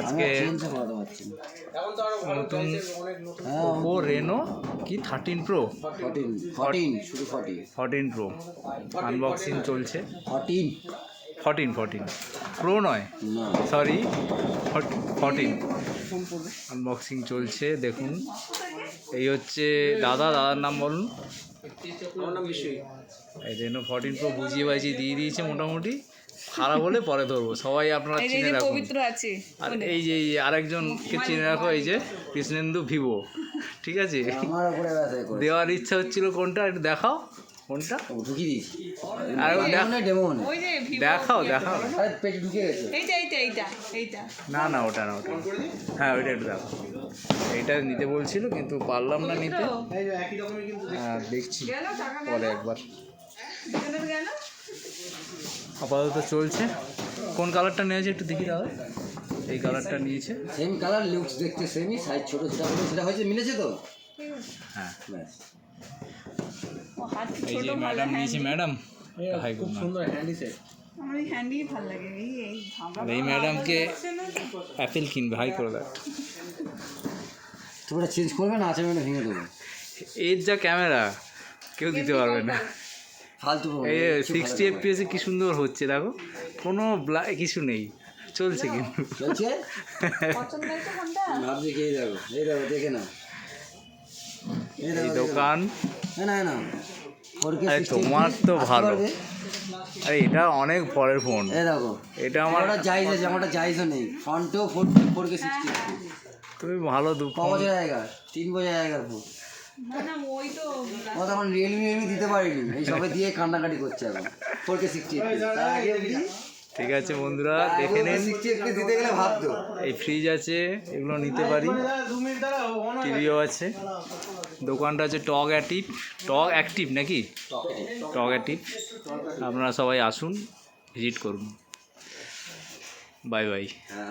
আজকে নতুন হ্যাঁ ওপো রেনো কি থার্টিন প্রো ফর্টিন ফর্টিন শুধু ফর্টিন ফোরটিন প্রো আনবক্সিং চলছে। ফর্টিন ফোরটিন ফোরটিন প্রো নয়? সরি ফোরটিন আনবক্সিং চলছে দেখুন। এই হচ্ছে দাদা দাদার নাম বলুন। এই রেনো ফর্টিন প্রো বুঝিয়ে বাজিয়ে দিয়ে দিয়েছে মোটামুটি। খারাপ হলে পরে ধরবো। সবাই আপনারা চিনে রাখুন। পবিত্র আছে। আর এই যে এই আরেকজনকে চিনে রাখো এই যে কৃষ্ণেন্দু ভিভো। ঠিক আছে? দেওয়ার ইচ্ছা হচ্ছিল কোনটা? একটু দেখাও কোনটা? ও, ঢুকিয়ে দিয়েছি। আর ডেমো দেখাও দেখাও। পেটে ঢুকে গেছে। এইটা এইটা এইটা এইটা। না না ওটা না ওটা হ্যাঁ ওইটা একটু দেখো এইটা নিতে বলছিল কিন্তু পারলাম না নিতে। হ্যাঁ দেখছি। পরে একবার। গেল? আপাতত চলছে। কোন কালারটা নিয়েছে একটু দেখি দাদা এই কালারটা নিয়েছে। সেম কালার লুকস দেখতে সেমই সাইজ ছোট যেটা হলো সেটা হয়েছে মিলেছে তো? হ্যাঁ। ও হাত এই ছোট যে ম্যাডাম নিয়েছে ম্যাডাম গুড সুন্দর হ্যান্ডি সেট এই হ্যান্ডি ভালো লাগে এই এই ভাবা আর এই ম্যাডামকে অ্যাপেল কিনবে হাই করে দেখ তোমরা চেঞ্জ করবে না আছে মানে ভেঙে দেবো। এর যা ক্যামেরা কেউ দিতে পারবে না। ফালতু সিক্সটি এফপিএসে কি সুন্দর হচ্ছে দেখো। কোনো ব্লা কিছু নেই চলছে কিন্তু। চলছে? ভাবছি কি দেখো এই দেখো দেখে না এই। দোকান। না না আরে তোমার তো ভালো। আরে এটা অনেক পরের ফোন এই দেখো এটা আমার জাইজ আছে আমারটা জাইজও নেই। ফ্রন্টেও ফোর ফোর কে সিক্সটি তুমি ভালো দু ক বছর আগেকার? তিন বছর আগেকার ফোন ও তখন রিয়েলমি রিয়েলমি দিতে পারিনি। এই সবে দিয়ে কান্নাকাটি করছে এখন। ফোর কে সিক্সটি ঠিক আছে বন্ধুরা দেখে নিন। দিতে গেলে ভাবতো। এই ফ্রিজ আছে এগুলো নিতে পারি। টিভিও আছে। দোকানটা আছে টক অ্যাক্টিভ টক অ্যাক্টিভ নাকি? টক অ্যাক্টিভ আপনারা সবাই আসুন ভিজিট করুন। বাই বাই হ্যাঁ